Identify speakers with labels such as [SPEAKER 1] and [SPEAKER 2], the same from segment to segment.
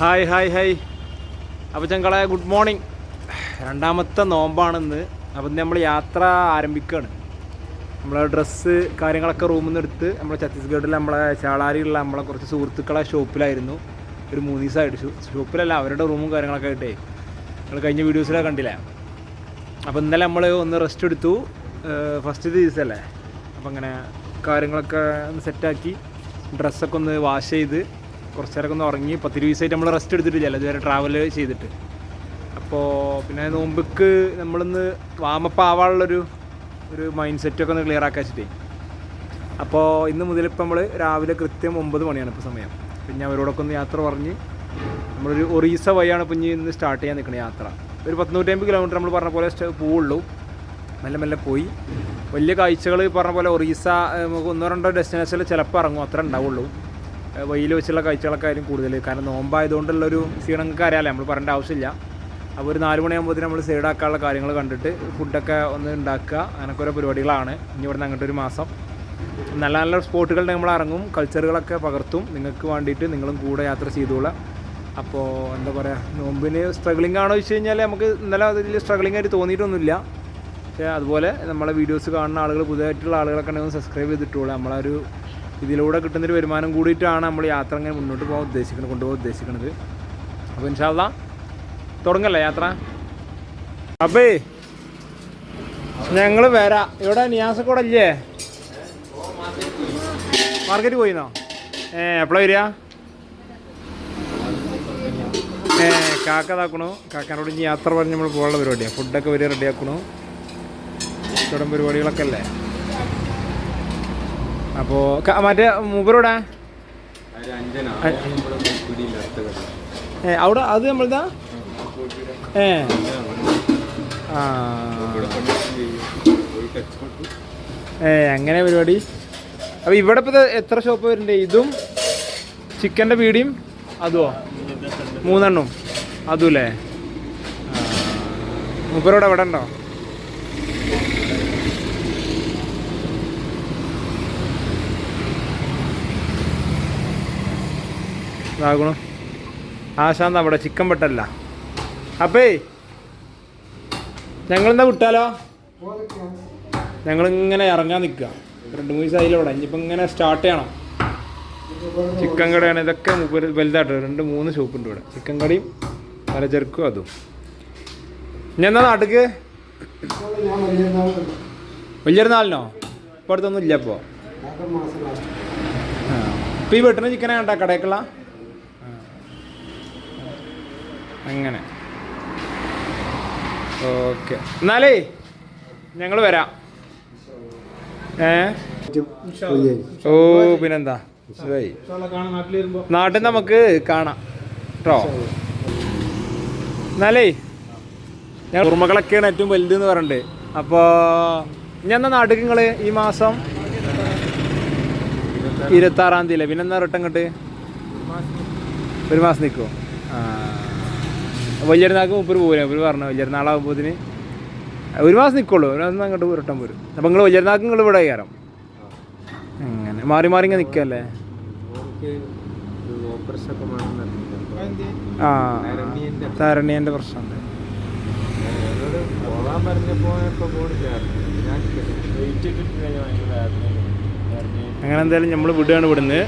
[SPEAKER 1] Hi hi hi. അപ്പോൾ ചങ്കളെ good morning. രണ്ടാമത്തെ നോമ്പാണെന്ന് അപ്പം നമ്മൾ യാത്ര ആരംഭിക്കുകയാണ് നമ്മളെ ഡ്രസ്സ് കാര്യങ്ങളൊക്കെ റൂമിൽ നിന്ന് എടുത്ത് നമ്മൾ ഛത്തീസ്ഗഡിൽ നമ്മളെ ചാളാരിയുള്ള നമ്മളെ കുറച്ച് സുഹൃത്തുക്കളെ ഷോപ്പിലായിരുന്നു. ഒരു മൂന്ന് ദിവസമായിട്ട് ഷോപ്പിലല്ല അവരുടെ റൂമും കാര്യങ്ങളൊക്കെ ആയിട്ടേ. നമ്മൾ കഴിഞ്ഞ വീഡിയോസിലൊക്കെ കണ്ടില്ല? അപ്പോൾ ഇന്നലെ നമ്മൾ ഒന്ന് റെസ്റ്റ് എടുത്തു. ഫസ്റ്റ് ദിവസമല്ലേ അപ്പം അങ്ങനെ കാര്യങ്ങളൊക്കെ ഒന്ന് സെറ്റാക്കി ഡ്രസ്സൊക്കെ ഒന്ന് വാഷ് ചെയ്ത് കുറച്ച് നേരമൊക്കെ ഒന്ന് ഉറങ്ങി പത്ത് ദിവസമായിട്ട് നമ്മൾ റെസ്റ്റ് എടുത്തിട്ടില്ല ഇതുവരെ ട്രാവൽ ചെയ്തിട്ട്. അപ്പോൾ പിന്നെ നോമ്പിക്ക് നമ്മളിന്ന് വാമപ്പ് ആവാനുള്ളൊരു ഒരു മൈൻഡ് സെറ്റൊക്കെ ഒന്ന് ക്ലിയർ ആക്കാൻ വെച്ചിട്ടേ. അപ്പോൾ ഇന്ന് മുതൽ ഇപ്പം നമ്മൾ രാവിലെ കൃത്യം ഒമ്പത് മണിയാണ് ഇപ്പോൾ സമയം. പിന്നെ അവരോടൊക്കെ ഒന്ന് യാത്ര പറഞ്ഞ് നമ്മളൊരു ഒറീസ വഴിയാണ് ഇപ്പം ഇനി ഇന്ന് സ്റ്റാർട്ട് ചെയ്യാൻ നിൽക്കുന്നത് യാത്ര. ഒരു പത്ത് നൂറ്റമ്പത് കിലോമീറ്റർ നമ്മൾ പറഞ്ഞ പോലെ പോവുള്ളൂ. മെല്ലെ മെല്ലെ പോയി. വലിയ കാഴ്ചകൾ പറഞ്ഞ പോലെ ഒറീസ നമുക്ക് ഒന്നോ രണ്ടോ ഡെസ്റ്റിനേഷനിൽ ചിലപ്പോൾ ഇറങ്ങും അത്ര ഉണ്ടാവുള്ളൂ ഏഹ്, വഴിയിൽ വെച്ചുള്ള കാഴ്ചകളൊക്കെ കൂടുതൽ കാരണം നോമ്പായതുകൊണ്ടുള്ളൊരു ക്ഷീണം നിങ്ങൾക്ക് അറിയാമല്ലോ നമ്മൾ പറയേണ്ട ആവശ്യമില്ല. അപ്പോൾ ഒരു നാല് മണിയാകുമ്പോഴത്തേനും നമ്മൾ സൈഡാക്കാനുള്ള കാര്യങ്ങൾ കണ്ടിട്ട് ഫുഡൊക്കെ ഒന്ന് ഉണ്ടാക്കുക അങ്ങനൊക്കെ ഓരോ പരിപാടികളാണ്. ഇനി ഇവിടുന്ന് അങ്ങോട്ട് ഒരു മാസം. നല്ല നല്ല സ്പോട്ടുകളുടെ നമ്മൾ ഇറങ്ങും. കൾച്ചറുകളൊക്കെ പകർത്തും. നിങ്ങൾക്ക് വേണ്ടിയിട്ട് നിങ്ങളും കൂടെ യാത്ര ചെയ്തോളാം അപ്പോൾ എന്താ പറയുക നോമ്പിന് സ്ട്രഗ്ലിംഗ് ആണോ വെച്ച് കഴിഞ്ഞാൽ നമുക്ക് ഇന്നലെ അതിൽ സ്ട്രഗ്ലിംഗ് ആയിട്ട് തോന്നിയിട്ടൊന്നുമില്ല. പക്ഷേ അതുപോലെ നമ്മളെ വീഡിയോസ് കാണുന്ന ആളുകൾ പുതിയതായിട്ടുള്ള ആളുകളൊക്കെ ഉണ്ടെങ്കിൽ സബ്സ്ക്രൈബ് ചെയ്തിട്ടുള്ളൂ നമ്മളൊരു ഇതിലൂടെ കിട്ടുന്നൊരു വരുമാനം കൂടിയിട്ടാണ് നമ്മൾ യാത്ര ഇങ്ങനെ മുന്നോട്ട് പോകാൻ ഉദ്ദേശിക്കുന്നത് കൊണ്ടുപോകാൻ ഉദ്ദേശിക്കുന്നത് അപ്പോൾ ഇൻഷാല്ല തുടങ്ങല്ലേ യാത്ര? അപ്പേ ഞങ്ങൾ വരാം. ഇവിടെ നിയാസക്കൂടെ ഇല്ലേ മാർക്കറ്റ് പോയിന്നോ? ഏ എപ്പോഴാ വരിക? ഏ കാക്ക ഇതാക്കണു. കാക്കാനോട് ഇനി യാത്ര പറഞ്ഞ് നമ്മൾ പോകാനുള്ള പരിപാടിയാണ് ഫുഡൊക്കെ വരിക റെഡിയാക്കണു ഇഷ്ടം പരിപാടികളൊക്കെ അല്ലേ? അപ്പോൾ മറ്റേ മൂപ്പരോടാ? അവിടെ അത് നമ്മളിതാ? ഏ. ആ. ഏ അങ്ങനെ പരിപാടി. അപ്പോൾ ഇവിടെ ഇപ്പോൾ എത്ര ഷോപ്പ് വരുന്നുണ്ട്? ഇതും ചിക്കന്റെ പീടിയും അതുമോ മൂന്നെണ്ണം. അതുമല്ലേ മുപ്പരോടെ അവിടെ ഉണ്ടോ? ഇതാകണു ആശാന്ത അവിടെ ചിക്കൻ പെട്ടല്ല. അപ്പേ ഞങ്ങളെന്താ വിട്ടാലോ? ഞങ്ങളിങ്ങനെ ഇറങ്ങാൻ നിൽക്കുക. രണ്ട് മൂന്ന് ദിവസമായില്ല ഇവിടെ. ഇനിയിപ്പോൾ ഇങ്ങനെ സ്റ്റാർട്ട് ചെയ്യണം. ചിക്കൻ കടയാണ് ഇതൊക്കെ വലുതായിട്ട്. രണ്ട് മൂന്ന് ഷോപ്പുണ്ട് ഇവിടെ. ചിക്കൻ കടയും പലചരക്കും അതും. ഇനി എന്നാ നാട്ടിക്ക്? വലിയൊരുന്നാളിനോ ഇപ്പോൾ അടുത്തൊന്നും ഇല്ല ഇപ്പോൾ ഇപ്പോൾ ഈ വെട്ടുന്ന ചിക്കനെ കണ്ടാ കടയൊക്കെയുള്ള അങ്ങനെ. ഓക്കെ. എന്നാലേ ഞങ്ങൾ വരാം. ഏ? ഓ പിന്നെന്താ? നാട്ടിൽ നമുക്ക് കാണാം. കേട്ടോ എന്നാലേ ഞാൻ ഉറുമകളൊക്കെയാണ് ഏറ്റവും വലുത് എന്ന് പറയുന്നുണ്ട് അപ്പോൾ ഞാൻ എന്നാ നാട്ടിൽ നിങ്ങൾ ഈ മാസം? ഇരുപത്താറാം തീയതി അല്ലേ? പിന്നെന്താ റിട്ടൺ ഇങ്ങോട്ട്? ഒരു മാസം നിൽക്കുമോ ആ. വലിയൊരുനാൾക്ക് മുപ്പത് പോരും. മുപ്പർ പറഞ്ഞു വലിയൊരുനാളാകുമ്പോഴത്തിന് ഒരു മാസം നിൽക്കുള്ളൂ ഒരു മാസം അങ്ങോട്ട് റിട്ടൺ പോരും. അപ്പം നിങ്ങൾ വലിയൊരുനാൾക്ക് നിങ്ങൾ ഇവിടെ കയറാം. അങ്ങനെ മാറി മാറി ഇങ്ങനെ നിൽക്കല്ലേ ആ തരണിയന്റെ പ്രശ്നമുണ്ട് അങ്ങനെ എന്തായാലും നമ്മൾ വിടുകയാണ് ഇവിടുന്ന്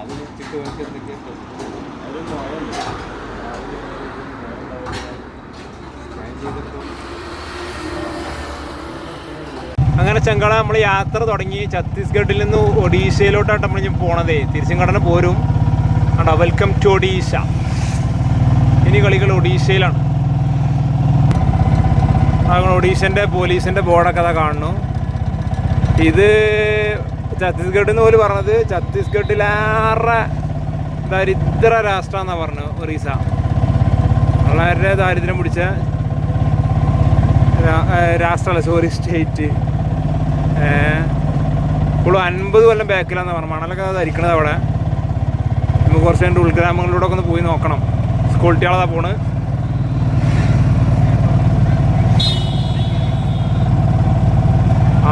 [SPEAKER 2] അത് വെച്ചിട്ട് നമുക്ക് എന്തൊക്കെയാ പ്രശ്നം? അത് മഴയല്ലേ? രാവിലെ മഴ ഉണ്ടാവില്ല. ഞാൻ ചെയ്തപ്പോ
[SPEAKER 1] അങ്ങനെ ചെങ്കള നമ്മൾ യാത്ര തുടങ്ങി ഛത്തീസ്ഗഡിൽ നിന്ന് ഒഡീഷയിലോട്ടാണ് നമ്മൾ ഇനി പോണതേ. തിരിച്ചും പോരും. കണ്ടോ വെൽക്കം ടു ഒഡീഷ. ഇനി കളികൾ ഒഡീഷയിലാണ്. അങ്ങനെ ഒഡീഷന്റെ പോലീസിന്റെ ബോർഡൊക്കെ അതാ കാണുന്നു. ഇത് ഛത്തീസ്ഗഡ് എന്ന് പോലും പറഞ്ഞത് ഛത്തീസ്ഗഡിലേറെ ദരിദ്ര രാഷ്ട്രമെന്നാണ് പറഞ്ഞു ഒറീസ. വളരെ ദാരിദ്ര്യം പിടിച്ച രാഷ്ട്രമല്ല സോറി സ്റ്റേറ്റ് ഇപ്പോൾ അൻപത് കൊല്ലം ബാക്കിലാന്ന് പറഞ്ഞു മണലൊക്കെ ധരിക്കണത് അവിടെ. നമുക്ക് കുറച്ച് രണ്ട് ഉൾഗ്രാമങ്ങളിലൂടെ ഒക്കെ ഒന്ന് പോയി നോക്കണം. സ്കൂൾ പോണ്.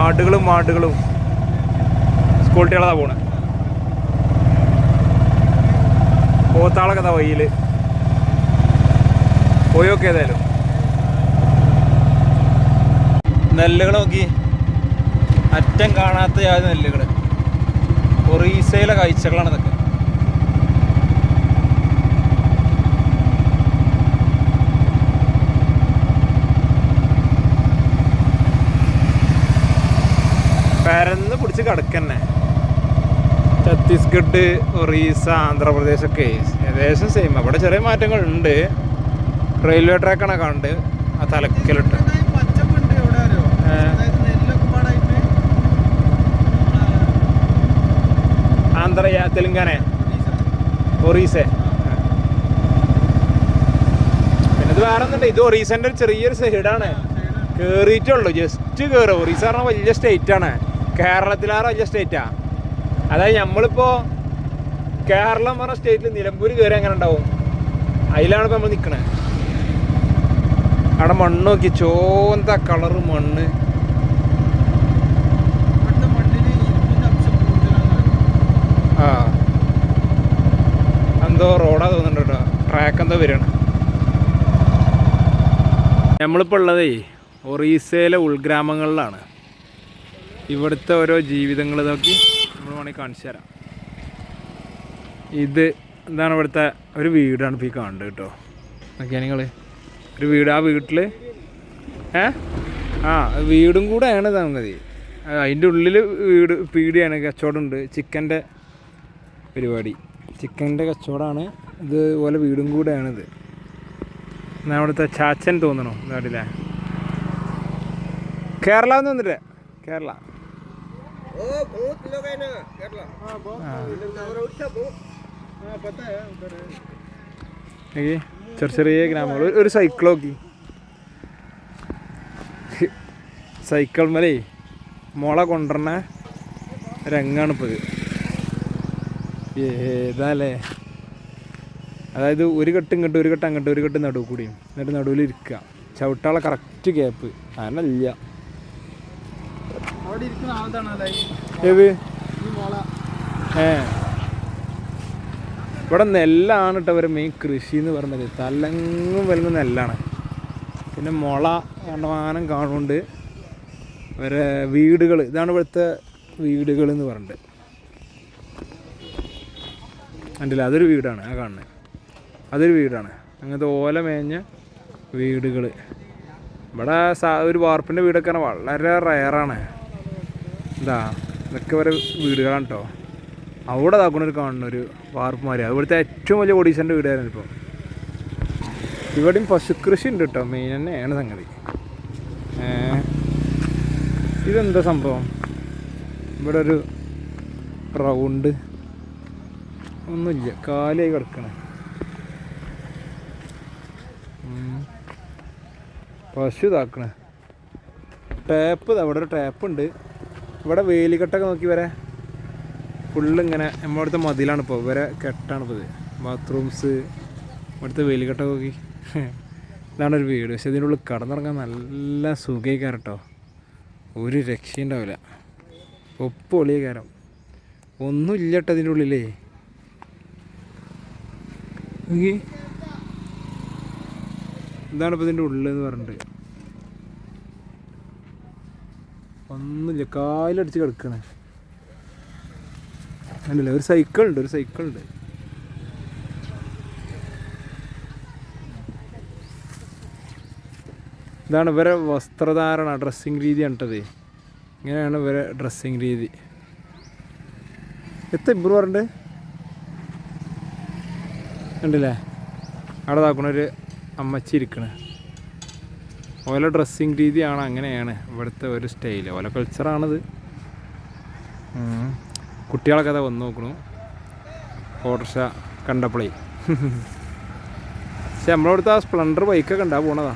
[SPEAKER 1] ആടുകളും മാടുകളും. സ്കൂൾ പോണ്. പോത്താളൊക്കെ വയ്യിൽ വയ്യിൽ പോയൊക്കെ ഏതായാലും. നെല്ലുകൾ നോക്കി. അറ്റം കാണാത്ത യാതൊരു നെല്ലുകൾ ഒറീസയിലെ കാഴ്ചകളാണ് ഇതൊക്കെ. പരന്ന് പിടിച്ച് കിടക്കന്നെ. ഛത്തീസ്ഗഡ് ഒറീസ ആന്ധ്രാപ്രദേശ് ഒക്കെ ഏകദേശം സെയിം അവിടെ ചെറിയ മാറ്റങ്ങൾ ഉണ്ട് റെയിൽവേ ട്രാക്കാണ് കണ്ട് ആ തലക്കലിട്ട്. ആന്ധ്ര തെലുങ്കാന. ഒറീസ. പിന്നെ ഇത് വേറെ ഒന്നുണ്ട് ഇത് ഒറീസന്റെ ഒരു ചെറിയൊരു സൈഡാണ്. കേറിയിട്ടുള്ളൂ ജസ്റ്റ് കേറും. ഒറീസ പറഞ്ഞാൽ വലിയ സ്റ്റേറ്റ് ആണ്. കേരളത്തിലാറ് വലിയ സ്റ്റേറ്റാ അതായത് നമ്മളിപ്പോ കേരളം പറഞ്ഞ സ്റ്റേറ്റിൽ നിലമ്പൂർ കയറി എങ്ങനെ ഉണ്ടാവും? അതിലാണ് ഇപ്പൊ നമ്മൾ നിൽക്കണേ അവിടെ മണ്ണ് നോക്കി. ചോന്ത കളറ് മണ്ണ്. എന്തോ റോഡാ തോന്നുന്നുണ്ട് കേട്ടോ. ട്രാക്ക് എന്തോ വരികയാണ്. നമ്മളിപ്പോൾ ഉള്ളതേ ഒറീസയിലെ ഉൾഗ്രാമങ്ങളിലാണ്. ഇവിടുത്തെ ഓരോ ജീവിതങ്ങൾ നോക്കി നമ്മൾ വേണമെങ്കിൽ കാണിച്ചു തരാം. ഇത് എന്താണ് ഇവിടുത്തെ ഒരു വീടാണ് ഇപ്പോൾ ഈ കാണുന്നത് കേട്ടോ. നോക്കിയാ നിങ്ങൾ ഒരു വീട്. ആ വീട്ടിൽ ഏ? ആ വീടും കൂടെയാണ് സംഗതി അതിന്റെ ഉള്ളിൽ വീട് പീടിയാണ് കച്ചവടമുണ്ട് ചിക്കന്റെ പരിപാടി. ചിക്കന്റെ കച്ചവടമാണ്. ഇതുപോലെ വീടും കൂടെയാണിത്. എന്നാൽ അവിടുത്തെ ചാച്ചൻ തോന്നണോ? നാട്ടിലെ കേരള എന്ന് തോന്നില്ലേ കേരള. ചെറിയ ചെറിയ ഗ്രാമങ്ങൾ. ഒരു സൈക്കിൾ നോക്കി. സൈക്കിൾ മലേ മുള കൊണ്ടുവരണ രംഗാണിപ്പോൾ ഏതാല്ലേ അതായത് ഒരു കെട്ട് ഇങ്ങോട്ട് ഒരു കെട്ട് അങ്ങോട്ട് ഒരു കെട്ട് നടുവ് കൂടിയും എന്നിട്ട് നടുവിൽ ഇരിക്കുക. ചവിട്ടാളെ കറക്റ്റ് ഗ്യാപ്പ് ഏത്? ഏ. ഇവിടെ നെല്ലാണ് കേട്ടോ ഇവരെ മെയിൻ കൃഷി എന്ന് പറഞ്ഞത്. തലങ്ങും വലുങ്ങും നെല്ലാണ്. പിന്നെ മുള കണ്ടമാനം കാണുന്നുണ്ട്. ഇവരെ വീടുകൾ ഇതാണ് ഇവിടുത്തെ വീടുകൾ എന്ന് പറഞ്ഞിട്ട്. കണ്ടില്ല അതൊരു വീടാണ് ആ കാണുന്നത് അതൊരു വീടാണ്. അങ്ങനത്തെ ഓല മേഞ്ഞ വീടുകൾ ഇവിടെ സാ ഒരു വാർപ്പിന്റെ വീടൊക്കെ വളരെ റയറാണ്. എന്താ ഇതൊക്കെ വരെ വീടുകളാണ് കേട്ടോ അവിടെ താക്കണൊരു കാണുന്ന ഒരു വാർപ്പുമാരി ഇവിടുത്തെ ഏറ്റവും വലിയ ഒഡീഷന്റെ വീടായിരുന്നു ഇപ്പോൾ ഇവിടെയും പശുകൃഷി ഉണ്ട് കേട്ടോ മെയിൻ തന്നെയാണ് സംഗതി. ഇതെന്താ സംഭവം? ഇവിടെ ഒരു റൗണ്ട്. ഒന്നുമില്ല. കാലായി കിടക്കണേ. പശു ഇതാക്കണേ ടാപ്പ് അവിടെ ഒരു ടാപ്പ് ഉണ്ട്. ഇവിടെ വേലിക്കെട്ടൊക്കെ നോക്കി വരെ. ഫുള്ള് ഇങ്ങനെ നമ്മളടുത്ത മതിലാണ് ഇപ്പോൾ ഇവരെ കെട്ടാണ് ഇപ്പോൾ ഇത്. ബാത്റൂംസ് ഇവിടുത്തെ വേലിക്കെട്ടൊക്കെ നോക്കി. ഇതാണ് ഒരു വീട്. പക്ഷെ ഇതിനുള്ളിൽ കടന്നിറങ്ങാൻ നല്ല സുഖീകാരം കേട്ടോ. ഒരു രക്ഷയുണ്ടാവില്ല ഒപ്പൊളിയ കാരം ഒന്നുമില്ല കേട്ടോ ഇതിന്റെ ഉള്ളിലേ. നോക്കി. ഇതാണ് ഇപ്പോൾ ഉള്ളിൽ എന്ന് പറഞ്ഞിട്ട് ഒന്നുമില്ല കാലടിച്ച് കിടക്കണേ. ഒരു സൈക്കിൾ ഉണ്ട് ഒരു സൈക്കിൾ ഉണ്ട്. ഇതാണ് ഇവരെ വസ്ത്രധാരണ ഡ്രസ്സിങ് രീതി കണ്ടത് ഇങ്ങനെയാണ് ഇവരെ ഡ്രസ്സിങ് രീതി. എത്ര ഇമ്പ്രൂവ് പറഞ്ഞിട്ട്? കണ്ടില്ലേ? അവിടെ താക്കണൊരു അമ്മച്ചി ഇരിക്കണ. ഓല ഡ്രസ്സിങ് രീതിയാണ് അങ്ങനെയാണ് ഇവിടുത്തെ ഒരു സ്റ്റൈൽ ഓല കൾച്ചറാണിത്. കുട്ടികളൊക്കെ അതാ വന്ന് നോക്കണു. ഓട്ടർഷ കണ്ടപ്പോളേ. പക്ഷെ നമ്മളവിടുത്തെ ആ സ്പ്ലണ്ടർ ബൈക്കൊക്കെ ഉണ്ടാ പോണതാ.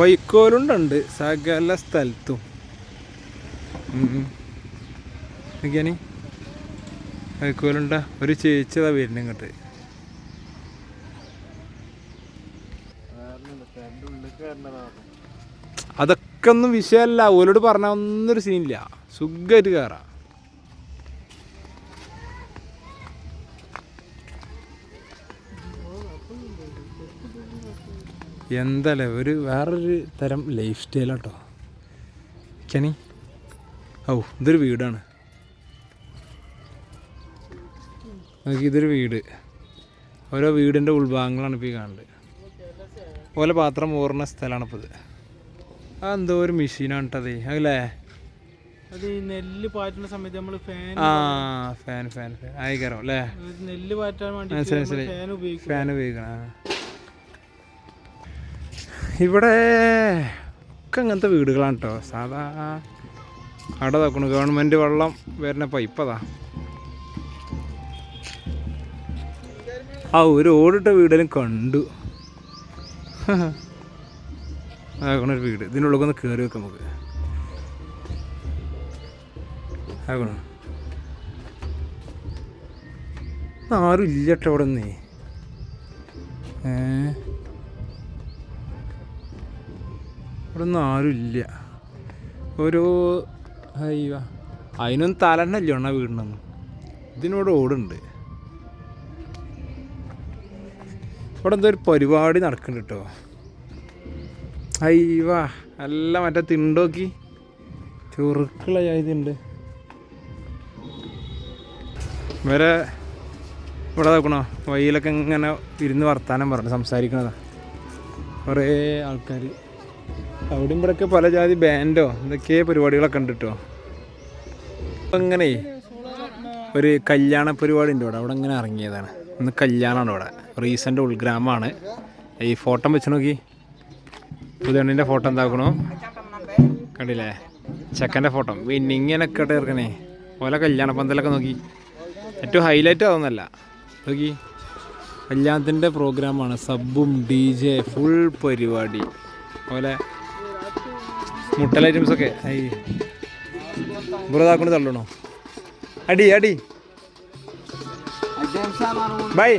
[SPEAKER 1] വൈക്കോലുണ്ടുണ്ട് സകല സ്ഥലത്തും. നോക്കിയാനി അതുപോലുണ്ട ഒരു ചേച്ചിയതാ വരുന്നത് ഇങ്ങോട്ട്. അതൊക്കെ ഒന്നും വിഷയമല്ല ഓലോട് പറഞ്ഞ ഒന്നൊരു സീനില്ല. സുഖമായിട്ട് കയറാം എന്തല്ലേ? ഒരു വേറൊരു തരം ലൈഫ് സ്റ്റൈലാട്ടോ. കനി ഔ ഇതൊരു വീടാണ്. നോക്കി ഇതൊരു വീട്. ഓരോ വീടിന്റെ ഉൾഭാഗങ്ങളാണ് ഇപ്പോൾ ഈ കാണുന്നത് ഓലെ പാത്രം ഊറുന്ന സ്ഥലമാണ് ഇപ്പോൾ ഇത്. ആ എന്തോ ഒരു മെഷീനാണ് കേട്ടത് അല്ലേ?
[SPEAKER 2] അത് ഈ നെല്ല് പാറ്റുന്ന സമയത്ത് നമ്മൾ ഫാൻ
[SPEAKER 1] ആ ഫാൻ ഫാൻ ഫാൻ. ആയിക്കാരോ അല്ലേ?
[SPEAKER 2] നെല്ല് പാറ്റാൻ വേണ്ടി ഫാൻ ഉപയോഗിക്കും.
[SPEAKER 1] ഫാൻ ഉപയോഗിക്കണം ഇവിടെ ഒക്കെ അങ്ങനത്തെ വീടുകളാണ് കേട്ടോ സാധാ അവിടെ നോക്കണു ഗവൺമെന്റ് വെള്ളം വരുന്ന പൈപ്പതാ. ആ ഒരു ഓടിട്ട വീടെല്ലാം കണ്ടു. ആകണ ഒരു വീട്. ഇതിനുള്ളിൽ ഒന്ന് കയറി വെക്കാം നമുക്ക്. ആകണം ആരും ഇല്ല കേട്ടോ അവിടെ ഒന്നേ ഇവിടെ ഒന്നും ആരും ഇല്ല. ഓരോ അയ്യോ അതിനൊന്നും തലണ്ണല്ലോ എണ്ണ വീടിനൊന്നും. ഇതിനോട് ഓടുണ്ട്. ഇവിടെ എന്തോ ഒരു പരിപാടി നടക്കുന്നുണ്ട് കേട്ടോ. അയ്യവാ നല്ല മറ്റേ തിണ്ടോക്കി ചുറുക്കുള്ള ഇവരെ ഇവിടെ നോക്കണോ? വഴിയിലൊക്കെ ഇങ്ങനെ ഇരുന്ന് വർത്താനം പറഞ്ഞു സംസാരിക്കണതാ. കുറേ ആൾക്കാർ അവിടെയും ഇവിടെയൊക്കെ പല ജാതി ബാൻഡോ എന്തൊക്കെ പരിപാടികളൊക്കെ ഉണ്ട് കേട്ടോ. അപ്പം ഇങ്ങനെ ഒരു കല്യാണ പരിപാടി ഉണ്ട് ഇവിടെ. അവിടെ ഇങ്ങനെ ഇറങ്ങിയതാണ്. ഇന്ന് കല്യാണമാണ് ഇവിടെ. റീസെന്റ് ഉൾഗ്രാമമാണ്. ഈ ഫോട്ടോ വെച്ച് നോക്കി. പുതുവണ്ണിന്റെ ഫോട്ടോ എന്താക്കണോ? കണ്ടില്ലേ? ചെക്കന്റെ ഫോട്ടോ. പിന്നെ ഇങ്ങനെയൊക്കെ ഇറക്കണേ. ഓല കല്യാണ പന്തലൊക്കെ നോക്കി. ഏറ്റവും ഹൈലൈറ്റ് അതൊന്നല്ല നോക്കി. കല്യാണത്തിന്റെ പ്രോഗ്രാമാണ്. സബും ഡി ജെ ഫുൾ പരിപാടി. അതുപോലെ മുട്ടൽ ഐറ്റംസൊക്കെ ഐ. ബുറതാക്കൊണ്ട് തള്ളണോ? അടി അടി. ബൈ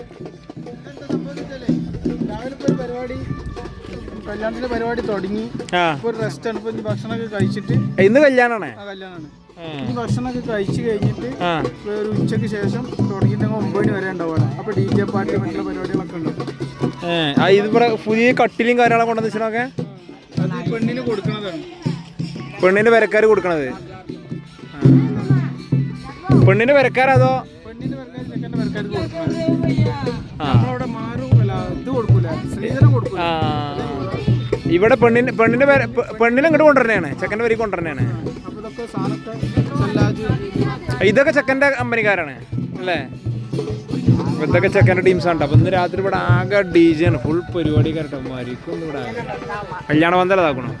[SPEAKER 2] കല്യാണത്തിന്റെ പരിപാടി തുടങ്ങി. ഒരു റെസ്റ്റ് ആണ്. ഇപ്പോൾ ഭക്ഷണമൊക്കെ കഴിച്ചിട്ട്
[SPEAKER 1] ഇന്ന് കല്യാണാണേ?
[SPEAKER 2] ആ കല്യാണമാണ് ഇനി ഭക്ഷണമൊക്കെ കഴിച്ചു കഴിഞ്ഞിട്ട് ഒരു ഉച്ചയ്ക്ക് ശേഷം തുടങ്ങിയിട്ട് ഒമ്പത് മണി വരെ ഉണ്ടാവുക അപ്പോൾ ഡി ജെ പാർട്ടി മറ്റുള്ള പരിപാടികളൊക്കെ ഉണ്ടാവും
[SPEAKER 1] ഇത് ഇവിടെ പുതിയ കട്ടിലും കാര്യങ്ങളും കൊണ്ടുവന്ന് വെച്ചിട്ടൊക്കെ
[SPEAKER 2] പെണ്ണിന് കൊടുക്കണതാണ്.
[SPEAKER 1] പെണ്ണിന് പെരക്കാർ കൊടുക്കണത്? പെണ്ണിന് പെണ്ണിന്റെ പെരക്കാരതോ
[SPEAKER 2] പെണ്ണിന് പേർക്കാർ ചെക്കന്റെ കൊടുക്കുന്നത്
[SPEAKER 1] ആ.
[SPEAKER 2] നമ്മളവിടെ മാറും ഇത് കൊടുക്കൂല. സ്ത്രീധനം കൊടുക്കൂല.
[SPEAKER 1] ആ. ഇവിടെ പെണ്ണിന് പെണ്ണിന്റെ പേര് പെണ്ണിനെ ഇങ്ങോട്ട് കൊണ്ടുവരണേണ് ചെക്കന്റെ പേര് കൊണ്ടുവരണേണ്
[SPEAKER 2] അപ്പോൾ ഇതൊക്കെ
[SPEAKER 1] ചെക്കന്റെ കമ്പനിക്കാരാണ്. അല്ലേ? ഇതൊക്കെ ചെക്കന്റെ ടീംസ് ആണ് അപ്പൊ ഇന്ന് രാത്രി ഇവിടെ ആകെ ഡി ജെ ആണ് ഫുൾ പരിപാടി കയറട്ടെ മരിക്കും ഇവിടെ ആകെ. കല്യാണ പന്തലതാക്കണോ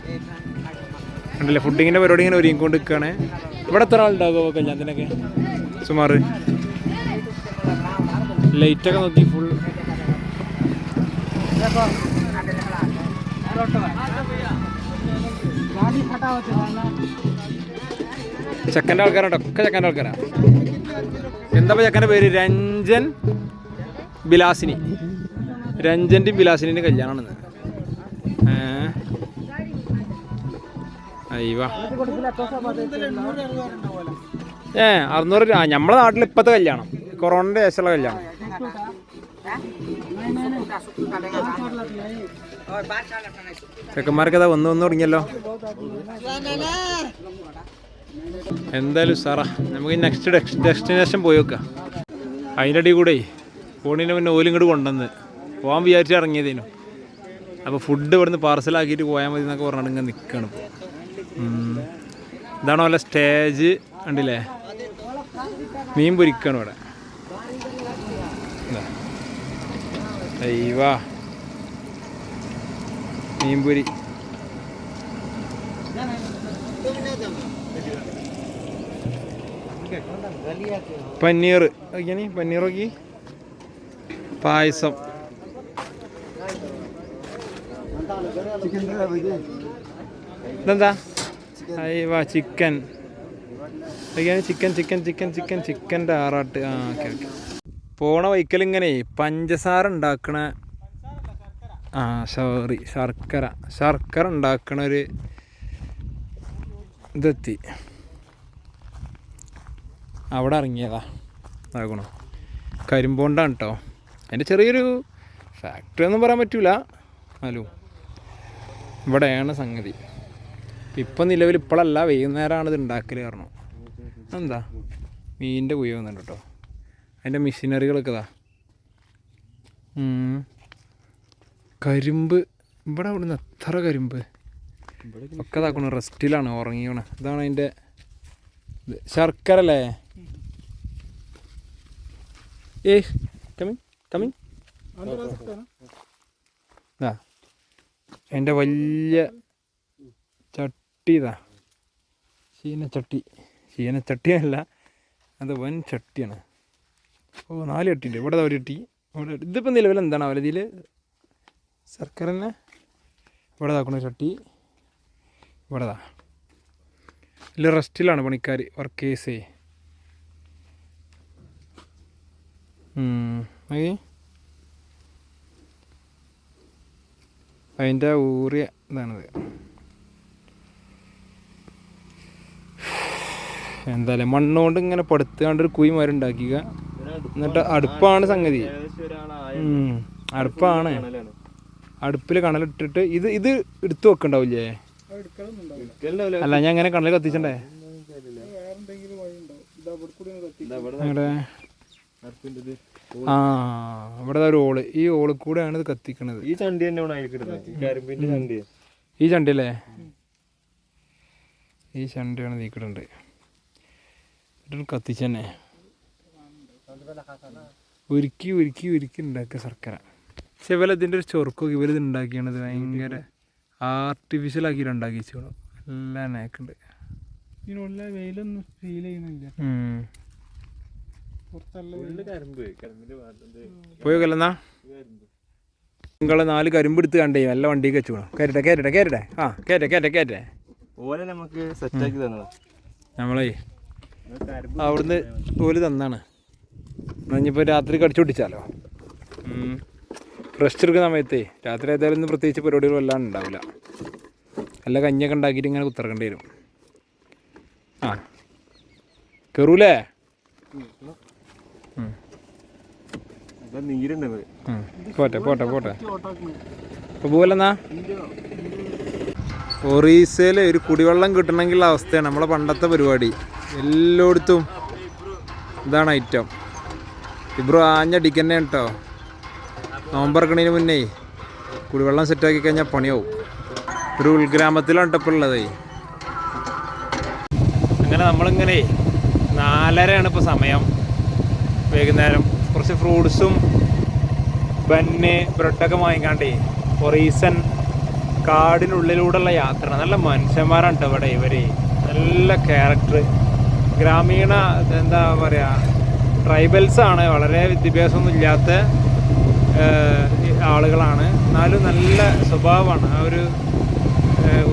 [SPEAKER 1] ഉണ്ടല്ലേ ഫുഡിങ്ങിന്റെ പരിപാടി ഇങ്ങനെ ഒരുങ്ങിക്കൊണ്ട് നിൽക്കുകയാണ് ഇവിടെ എത്ര ആളുണ്ടാകുമോ കല്യാണത്തിനൊക്കെ? സുമാർ ലൈറ്റൊക്കെ നോക്കി ഫുൾ ചെക്കന്റെ ആൾക്കാരുണ്ടോ. ഒക്കെ ചെക്കന്റെ ആൾക്കാരാ. എന്താ ചെക്കന്റെ പേര്? രഞ്ജൻ ബിലാസിനി. രഞ്ജന്റെയും ബിലാസിനിന്റെ കല്യാണമാണ് ഏ? അയ്യവാ. ഏ അറുന്നൂറ് രൂപ. നമ്മളെ നാട്ടിൽ ഇപ്പോഴത്തെ കല്യാണം. കൊറോണന്റെ ശേഷമുള്ള കല്യാണം. ചെക്കന്മാർക്ക് അതാ വന്ന് തുടങ്ങിയല്ലോ എന്തായാലും സാറാ നമുക്ക് നെക്സ്റ്റ് ഡെസ്റ്റിനേഷൻ പോയി വെക്കാം അതിന്റെ അടി കൂടെ ഫോണിന്റെ മുന്നേ ഓലും ഇങ്ങോട്ട് കൊണ്ടുവന്ന് പോകാൻ വിചാരിച്ച് ഇറങ്ങിയതേനു. അപ്പോൾ ഫുഡ് ഇവിടുന്ന് പാർസലാക്കിയിട്ട് പോയാൽ മതി എന്നൊക്കെ പറഞ്ഞിട്ട് ഇങ്ങനെ ഇപ്പോൾ ഇതാണ് പോലെ സ്റ്റേജ് ഉണ്ടല്ലേ മീൻ പൊരിക്കണം ഇവിടെ. ഇതാ. മീൻപൊരി. പനീർ നോക്കിയാണി പനീർ നോക്കി. പായസം. ഇതെന്താ? വാ ചിക്കൻ. അയ്യാണ് ചിക്കൻ ചിക്കൻ ചിക്കൻ ചിക്കൻ ചിക്കന്റെ ആറാട്ട്. ആ ഓക്കെ ഓക്കെ. പോണ വൈക്കൽ ഇങ്ങനെ പഞ്ചസാര ഉണ്ടാക്കണ ആ സോറി ശർക്കര. ശർക്കര ഉണ്ടാക്കണ ഒരു ഇതെത്തി. അവിടെ ഇറങ്ങിയതാ. ഇതാക്കണോ കരിമ്പോണ്ടാണ് കേട്ടോ അതിന്റെ ചെറിയൊരു ഫാക്ടറി ഒന്നും പറയാൻ പറ്റൂല. ഹലോ ഇവിടെയാണ് സംഗതി. ഇപ്പം നിലവിൽ ഇപ്പോഴല്ല വൈകുന്നേരമാണ് ഇത് ഉണ്ടാക്കൽ കാരണം എന്താ? മീനിന്റെ കുയ്യ വന്നിട്ട് കേട്ടോ അതിന്റെ മെഷീനറികളൊക്കെ ഇതാ. കരിമ്പ്. ഇവിടെ ഇവിടുന്ന് എത്ര കരിമ്പ്? ഒക്കെ ഇതാക്കണു റെസ്റ്റിലാണ് ഉറങ്ങിയോണ ഇതാണ് അതിന്റെ ശർക്കര അല്ലേ ഏ കമ്മിങ് കമ്മിങ് ഇതാ. എന്റെ വലിയ ചട്ടി ഇതാ. ചീനച്ചട്ടി. ചീനച്ചട്ടിയല്ല അത് വൻ ചട്ടിയാണ്. ഓ നാല് ചട്ടിയുണ്ട്. ഇവിടെ ഒരു ചട്ടി. ഇവിടെ ഇതിപ്പോൾ നിലവിൽ എന്താണ് അവരെ സർക്കാർ തന്നെ ഇവിടെ ഇതാക്കണ ചട്ടി ഇവിടെ ദാ ഇതിൽ റെസ്റ്റിലാണ് പണിക്കാർ വർക്കേഴ്സേ അതിന്റെ ഊറിയ ഇതാണിത്. എന്തായാലും മണ്ണുകൊണ്ട് ഇങ്ങനെ പടുത്തുകൊണ്ട് ഒരു കുയി മരം ഉണ്ടാക്കുക എന്നിട്ട് അടുപ്പാണ് സംഗതി. അടുപ്പാണ്. അടുപ്പിൽ കണലിട്ടിട്ട് ഇത് ഇത് എടുത്തു വെക്കണ്ടാവില്ലേ. അല്ല ഞാൻ അങ്ങനെ കണൽ കത്തിച്ചണ്ടേ. ആ ഇവിടെ ഒരു ഓൾ. ഈ ഓൾ കൂടെയാണ് ഇത് കത്തിക്കണത്.
[SPEAKER 2] ഈ തന്നെ ചണ്ടി
[SPEAKER 1] ഈ ചണ്ടി. അല്ലേ ഈ ചണ്ടിയാണ് നീക്കിടുണ്ട് എന്നിട്ട് കത്തിച്ചന്നെ. ഉരുക്കി ഉരുക്കി ഉരുക്കി ഉണ്ടാക്കുക ശർക്കര. പക്ഷെ ഇവല ഇതിന്റെ ഒരു ചൊറുക്കൊക്കെ ഇവരിത് ഉണ്ടാക്കിയാണത് ഭയങ്കര ആർട്ടിഫിഷ്യൽ ആക്കിയിട്ട് ഉണ്ടാക്കി വെച്ചോളൂ എല്ലാം നേക്കുണ്ട്
[SPEAKER 3] ഇതിനുള്ള വെയിലൊന്നും ഫീൽ ചെയ്യുന്നില്ല.
[SPEAKER 1] നിങ്ങളെ നാല് കരിമ്പ് എടുത്ത് കണ്ടേ നല്ല വണ്ടി വെച്ചു വേണം കയറ്റട്ടെ കയറ്റട്ടെ കയറ്റട്ടെ ആ കയറ്റ കയറ്റ കയറ്റേ
[SPEAKER 2] ഓലെ നമുക്ക് സെറ്റാക്കി തന്നതാ.
[SPEAKER 1] നമ്മളേ അവിടുന്ന് ഓൽ തന്നാണ്. ഇനിയിപ്പോൾ രാത്രി കടിച്ചു പൊട്ടിച്ചാലോ? റെസ്റ്റ് എടുക്കുന്ന സമയത്തേ രാത്രി ഏതായാലും ഒന്നും പ്രത്യേകിച്ച് പരിപാടികൾ വല്ലാണ്ട് ഉണ്ടാവില്ല. നല്ല കഞ്ഞൊക്കെ ഉണ്ടാക്കിയിട്ട് ഇങ്ങനെ കുത്തിറക്കേണ്ടി വരും. ആ. കയറൂലേ. പോട്ടെ പോട്ടെ പോട്ടെ. അപ്പോൾ പോലെന്നാ ഒറീസയിൽ ഒരു കുടിവെള്ളം കിട്ടണമെങ്കിലുള്ള അവസ്ഥയാണ് നമ്മളെ പണ്ടത്തെ പരിപാടി. എല്ലായിടത്തും ഇതാണ് ഐറ്റം ഇബ്രോ ആഞ്ഞടിക്കന്നെ കേട്ടോ നോമ്പറക്കണതിന് മുന്നേ കുടിവെള്ളം സെറ്റാക്കി കഴിഞ്ഞാൽ പണിയാവും. ഒരു ഉൾഗ്രാമത്തിലാണ് ഇപ്പോൾ ഉള്ളതേ. അങ്ങനെ നമ്മളിങ്ങനെ നാലരയാണ് ഇപ്പോൾ സമയം. വൈകുന്നേരം കുറച്ച് ഫ്രൂട്ട്സും ബന്ന് ബ്രെഡൊക്കെ വാങ്ങിക്കാണ്ടേ ഒറീസൻ കാടിനുള്ളിലൂടെയുള്ള യാത്ര. നല്ല മനുഷ്യന്മാരാണ് ഇവിടെ ഇവർ. നല്ല ക്യാരക്ടർ ഗ്രാമീണ എന്താ പറയുക ട്രൈബൽസാണ് വളരെ വിദ്യാഭ്യാസമൊന്നും ഇല്ലാത്ത ആളുകളാണ്. എന്നാലും നല്ല സ്വഭാവമാണ്. ആ ഒരു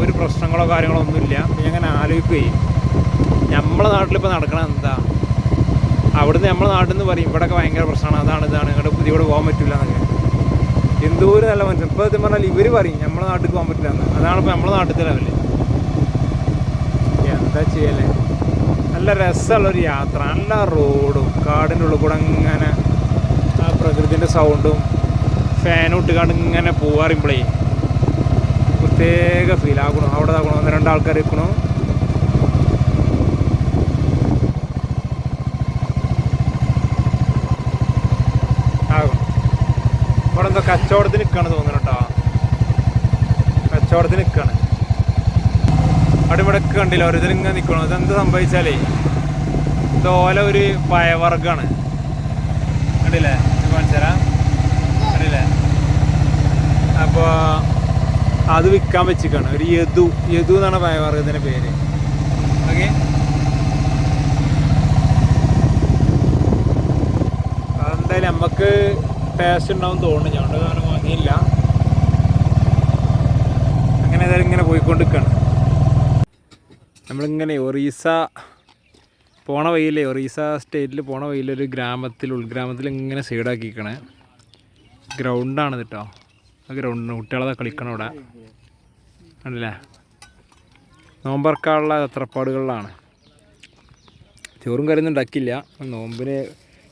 [SPEAKER 1] ഒരു പ്രശ്നങ്ങളോ കാര്യങ്ങളോ ഒന്നുമില്ല. ഞാൻ അങ്ങനെ ആലോചിക്കുകയും നമ്മളെ നാട്ടിലിപ്പോൾ നടക്കണം എന്താ? അവിടുന്ന് നമ്മളെ നാട്ടിൽ നിന്ന് പറയും ഇവിടെയൊക്കെ ഭയങ്കര പ്രശ്നമാണ്. അതാണ് ഇതാണ്. ഇങ്ങോട്ട് പുതിയ ഇവിടെ പോകാൻ പറ്റില്ല എന്നൊക്കെ. ഒരു നല്ല മനുഷ്യൻ. ഇപ്പോൾ സത്യം പറഞ്ഞാൽ ഇവർ പറയും നമ്മളെ നാട്ടിൽ പോകാൻ പറ്റില്ല എന്ന്. അതാണ് ഇപ്പോൾ നമ്മളെ നാട്ടിലത്തെ ലെവൽ. എന്താ ചെയ്യല്ലേ നല്ല രസമുള്ളൊരു യാത്ര. നല്ല റോഡും കാടിന്റെ ഉള്ളിൽ കൂടെ ഇങ്ങനെ ആ പ്രകൃതിന്റെ സൗണ്ടും ഫാനും ഇട്ടുകാണ്ട് ഇങ്ങനെ പോവാറിയുമ്പോഴേ പ്രത്യേക ഫീൽ ആകണം. അവിടെ ആകണം ഒന്ന് രണ്ടാൾക്കാർ ഇരിക്കണു ആകണം. ഇവിടെ എന്തോ കച്ചവടത്തിന് നിൽക്കുകയാണ് തോന്നുന്നു കേട്ടോ. കച്ചവടത്തിന് നിൽക്കുകയാണ് അവിടെ ഇവിടെ കണ്ടില്ല? ഓരോരുത്തർ ഇങ്ങനെ നിൽക്കണം ഇതെന്ത് സംഭവിച്ചാലേ? ഇതോലെ ഒരു പയവർഗാണ്. കണ്ടില്ലേ? കാണിച്ചുതരാം. കണ്ടില്ലേ? അപ്പോൾ അത് വിൽക്കാൻ വെച്ചിക്കാണ്. ഒരു യദു യദു എന്നാണ് പയവർഗത്തിന്റെ പേര്. ഓക്കെ? അതെന്തായാലും നമുക്ക് ടേസ്റ്റ് ഉണ്ടാവും തോന്നുന്നു. ഞങ്ങളുടെ കാരണം വാങ്ങിയില്ല. അങ്ങനെ ഏതായാലും ഇങ്ങനെ പോയിക്കൊണ്ടിരിക്കുകയാണ് നമ്മളിങ്ങനെ ഒറീസ പോണ വഴിയിലെ ഒറീസ സ്റ്റേറ്റിൽ പോണ വഴിയിലെ ഒരു ഗ്രാമത്തിൽ ഉൾഗ്രാമത്തിൽ ഇങ്ങനെ സൈഡാക്കിക്കണേ ഗ്രൗണ്ടാണ് കേട്ടോ ആ ഗ്രൗണ്ടിന് കുട്ടികളെ കളിക്കണം ഇവിടെ. ആണല്ലേ നോമ്പറക്കാനുള്ള തത്രപ്പാടുകളിലാണ്. ചോറും കറിയൊന്നും ഉണ്ടാക്കില്ല നോമ്പിന്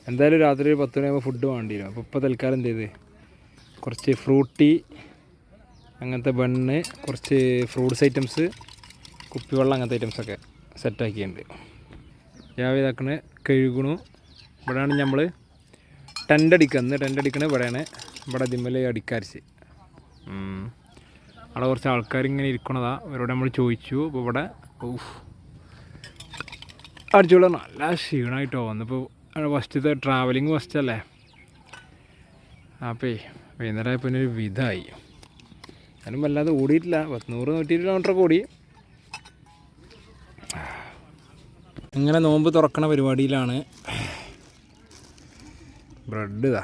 [SPEAKER 1] എന്തായാലും രാത്രി ഒരു പത്ത് മണിയാകുമ്പോൾ ഫുഡ് വേണ്ടിയിരുന്നു അപ്പോൾ ഇപ്പോൾ തൽക്കാലം എന്ത് ചെയ്ത്? കുറച്ച് ഫ്രൂട്ടി അങ്ങനത്തെ ബണ്ണ് കുറച്ച് ഫ്രൂട്ട്സ് ഐറ്റംസ് കുപ്പിവെള്ളം അങ്ങനത്തെ ഐറ്റംസൊക്കെ സെറ്റാക്കിയിട്ടുണ്ട് രാവിലെ ഇതാക്കണ് കഴുകണു. ഇവിടെയാണ് നമ്മൾ ടെന്റ് അടിക്കുന്നത് ടെന്റ് അടിക്കണത് ഇവിടെയാണ്. ഇവിടെ ദിമ്മൽ അടിക്കാരിച്ച്. അവിടെ കുറച്ച് ആൾക്കാർ ഇങ്ങനെ ഇരിക്കണതാ. അവരോട് നമ്മൾ ചോദിച്ചു. അപ്പോൾ ഇവിടെ ഊഫ് അടിച്ചോളൂ നല്ല ക്ഷീണമായിട്ടോ വന്നിപ്പോൾ ഫസ്റ്റത്തെ ട്രാവലിങ് ഫസ്റ്റ് അല്ലേ? അപ്പോൾ വൈകുന്നേരം ആയപ്പോൾ പിന്നെ ഒരു വിധമായി ഞാനും വല്ലാതെ ഓടിയിട്ടില്ല. പത്തുനൂറ് നൂറ്റി കിലോമീറ്ററൊക്കെ ഓടി. ഇങ്ങനെ നോമ്പ് തുറക്കണ പരിപാടിയിലാണ്. ബ്രെഡ് ഇതാ.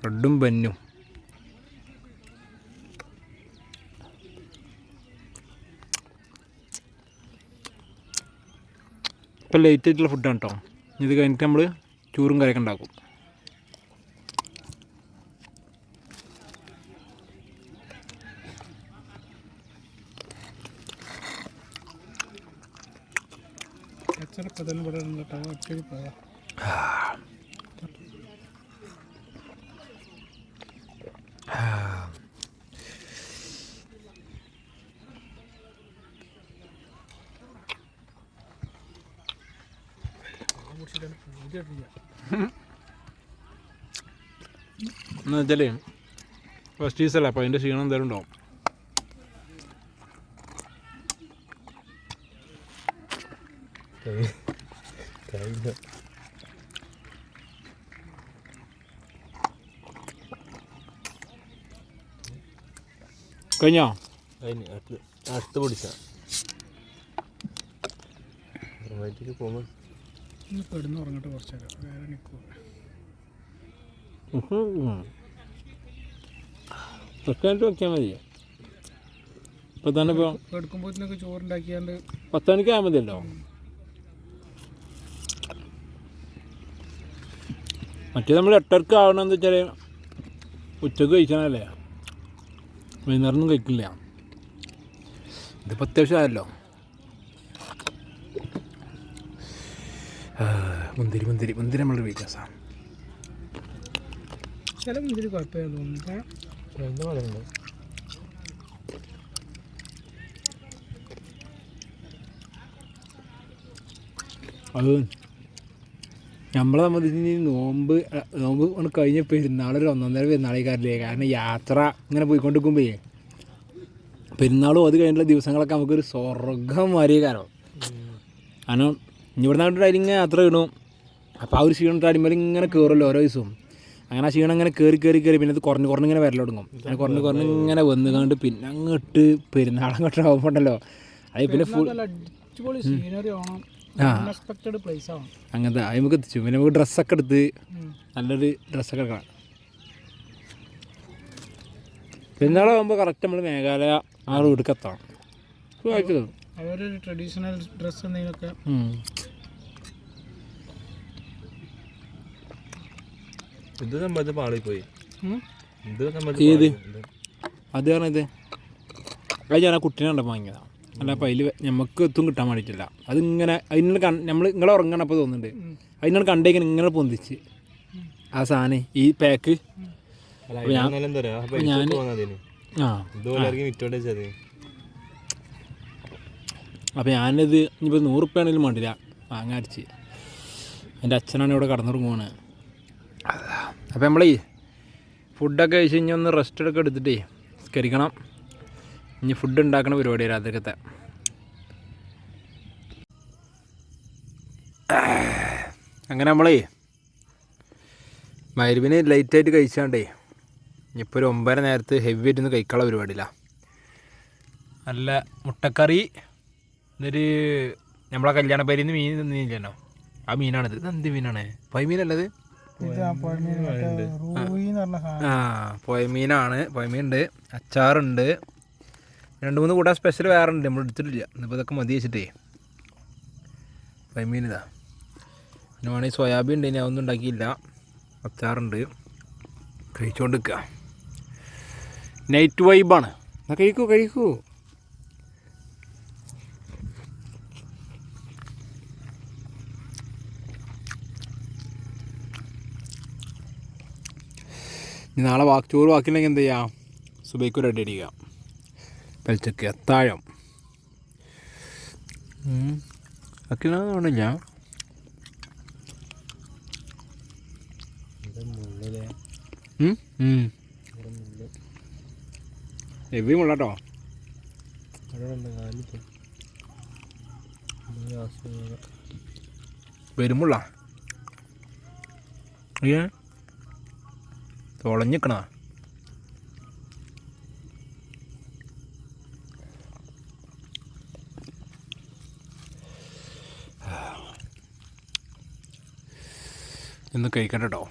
[SPEAKER 1] ബ്രെഡും ബന്നും ഇപ്പം ലേറ്റ് ആയിട്ടുള്ള ഫുഡാണ് കേട്ടോ ഇത് കഴിഞ്ഞിട്ട് നമ്മൾ ചൂറും കറിയൊക്കെ ഉണ്ടാക്കും
[SPEAKER 3] അച്ചടപ്പം തന്നെ ഇവിടെ കേട്ടോ ഒറ്റയ്ക്ക് പോയാ
[SPEAKER 1] എന്ന് വെച്ചാലേ ഫസ്റ്റ് ഡീസല്ലേ അപ്പോൾ അതിന്റെ ക്ഷീണം എന്തായാലും ഉണ്ടാവും.
[SPEAKER 2] കഴിഞ്ഞ
[SPEAKER 1] കഴിഞ്ഞോ?
[SPEAKER 2] കഴിഞ്ഞു. അടുത്ത് പിടിച്ച. വയറ്റിക്ക് പോകുമ്പോൾ
[SPEAKER 3] കിടന്ന് ഉറങ്ങട്ടെ കുറച്ചേരം. വേറെ നിൽക്കുക
[SPEAKER 1] ഫ്രഷായിട്ട് വെക്കാൻ മതി. ഇപ്പം തന്നെ ഇപ്പോൾ
[SPEAKER 3] എടുക്കുമ്പോഴത്തേനൊക്കെ ചോറുണ്ടാക്കിയാണ്ട്
[SPEAKER 1] പത്ത് മണിക്ക് ആയാൽ മതിയല്ലോ മറ്റേ നമ്മൾ എട്ടരക്ക് ആവണമെന്ന് വെച്ചാൽ ഉച്ചയ്ക്ക് കഴിച്ചാണല്ലേ വൈകുന്നേരമൊന്നും കഴിക്കില്ല. ഇതിപ്പോൾ അത്യാവശ്യം ആയല്ലോ. ആ, മുന്തിരി മുന്തിരി മുന്തിരി നമ്മൾ വീക്കാസാണ്
[SPEAKER 3] ചില മുന്തിരി കുഴപ്പമില്ല തോന്നുന്നു
[SPEAKER 1] അത് നമ്മളെ സംബന്ധിച്ച് നോമ്പ് നോമ്പ് ഒന്ന് കഴിഞ്ഞ പെരുന്നാളൊരു ഒന്നൊന്നര പെരുന്നാളേക്കാരില്ലേ കാരണം യാത്ര ഇങ്ങനെ പോയിക്കൊണ്ടിരിക്കുമ്പോഴേ പെരുന്നാളും അത് കഴിഞ്ഞിട്ടുള്ള ദിവസങ്ങളൊക്കെ നമുക്കൊരു സ്വർഗം മാറിയ കാരണം കാരണം ഇനി ഇവിടെ നിന്നിട്ട് ഇങ്ങനെ യാത്ര ഇടും അപ്പോൾ ആ ഒരു ക്ഷീണം അടിമേൽ ഇങ്ങനെ കയറുമല്ലോ ഓരോ ദിവസവും. അങ്ങനെ ആ ക്ഷീണം ഇങ്ങനെ കയറി കയറി കയറി പിന്നെ അത് കുറഞ്ഞ് കുറഞ്ഞ് ഇങ്ങനെ വരൽ തുടങ്ങും. അങ്ങനെ കുറഞ്ഞ് കുറഞ്ഞ് ഇങ്ങനെ വന്ന് കണ്ട് പിന്നെ അങ്ങോട്ട് പെരുന്നാളങ്ങോട്ട് ആകുമ്പോണ്ടല്ലോ അത് പിന്നെ ഫുൾ
[SPEAKER 3] അൺഎക്സ്പെക്റ്റഡ് പ്ലേസ് ആണ്
[SPEAKER 1] അങ്ങനത്തെ അത് നമുക്ക് എത്തിച്ചു. പിന്നെ നമുക്ക് ഡ്രസ്സൊക്കെ എടുത്ത്. നല്ലൊരു ഡ്രസ്സൊക്കെ എടുക്കണം. പെരുന്നാളാകുമ്പോൾ കറക്റ്റ് നമ്മൾ മേഘാലയ ആ റൂട്ടിൽ എത്തണം. സുഖമായിട്ട്
[SPEAKER 3] അവരൊരു ട്രഡീഷണൽ ഡ്രസ്സ് എന്തെങ്കിലുമൊക്കെ.
[SPEAKER 2] ഇത് സംബന്ധിച്ച് സംബന്ധിച്ച്.
[SPEAKER 1] അത് കാരണം ഇത് അത് ഞാൻ ആ കുട്ടീനെ കണ്ടപ്പോൾ വാങ്ങിയതാണ് അല്ല അപ്പം അതിൽ നമുക്ക് എത്തും കിട്ടാൻ വേണ്ടിയിട്ടില്ല. അതിങ്ങനെ അതിനോട് കൺ നമ്മൾ നിങ്ങളെ ഉറങ്ങണപ്പോൾ തോന്നുന്നുണ്ട്. അതിനോട് കണ്ടേക്കാൻ ഇങ്ങനെ പൊന്തിച്ച്. ആ സാധനം ഈ പാക്ക്
[SPEAKER 2] ഞാൻ ആ.
[SPEAKER 1] അപ്പം ഞാനിത് ഇനിയിപ്പോൾ നൂറുപ്യാണെങ്കിലും വേണ്ടില്ല. വാങ്ങാരിച്ച് എന്റെ അച്ഛനാണ് ഇവിടെ കടന്നുറങ്ങുവാണ്. അപ്പോൾ നമ്മളേ ഫുഡൊക്കെ കഴിച്ച് കഴിഞ്ഞാൽ ഒന്ന് റെസ്റ്റ് ഒക്കെ എടുത്തിട്ടേ സ്കരിക്കണം ഇനി ഫുഡ് ഉണ്ടാക്കുന്ന പരിപാടി രാത്രിക്കത്തെ. അങ്ങനെ നമ്മളേ മരുവിന് ലൈറ്റായിട്ട് കഴിച്ചാണ്ടേ ഇനിയിപ്പോൾ ഒരു ഒമ്പര നേരത്ത് ഹെവി ആയിട്ടൊന്നും കഴിക്കാനുള്ള പരിപാടിയില്ല നല്ല മുട്ടക്കറി എന്നൊരു നമ്മളെ കല്യാണ പേരിന്ന് മീൻ തിന്നില്ലല്ലോ. ആ മീനാണിത് ഇത്. എന്ത് മീനാണ്? പൊയ മീനല്ലത്
[SPEAKER 3] ഇത് ആ പുഴമീൻ മറ്റേ റൂയി എന്ന് പറഞ്ഞ സാധനം.
[SPEAKER 1] ആ പൊയ മീനാണ് പൊയ മീനുണ്ട് അച്ചാറുണ്ട്. രണ്ട് മൂന്ന് കൂട്ടാൻ സ്പെഷ്യൽ വേറെ ഉണ്ട്. നമ്മൾ എടുത്തിട്ടില്ല. ഇന്നിപ്പോൾ ഇതൊക്കെ മതി വെച്ചിട്ടേ. ഫ്രൈമീൻ ഇതാ. പിന്നെ വേണമെങ്കിൽ സോയാബീൻ ഉണ്ട്. ഇനി അതൊന്നും ഉണ്ടാക്കിയില്ല. അച്ചാറുണ്ട് കഴിച്ചുകൊണ്ട് നിൽക്കുക നൈറ്റ് വൈബാണ് എന്നാൽ കഴിക്കൂ കഴിക്കൂ. ഇനി നാളെ വാക്ക് ചോറ് ബാക്കിയില്ലെങ്കിൽ എന്ത് ചെയ്യാം? സുബൈക്ക് റെഡി അടിക്കുക പലിച്ചക്ക് അത്താഴം. അക്കില്ല എവി മുള്ളട്ടോ. വരുമുള്ള. ഏ? തുളഞ്ഞിക്കണ. ഇന്ന് കഴിക്കണ്ട കേട്ടോ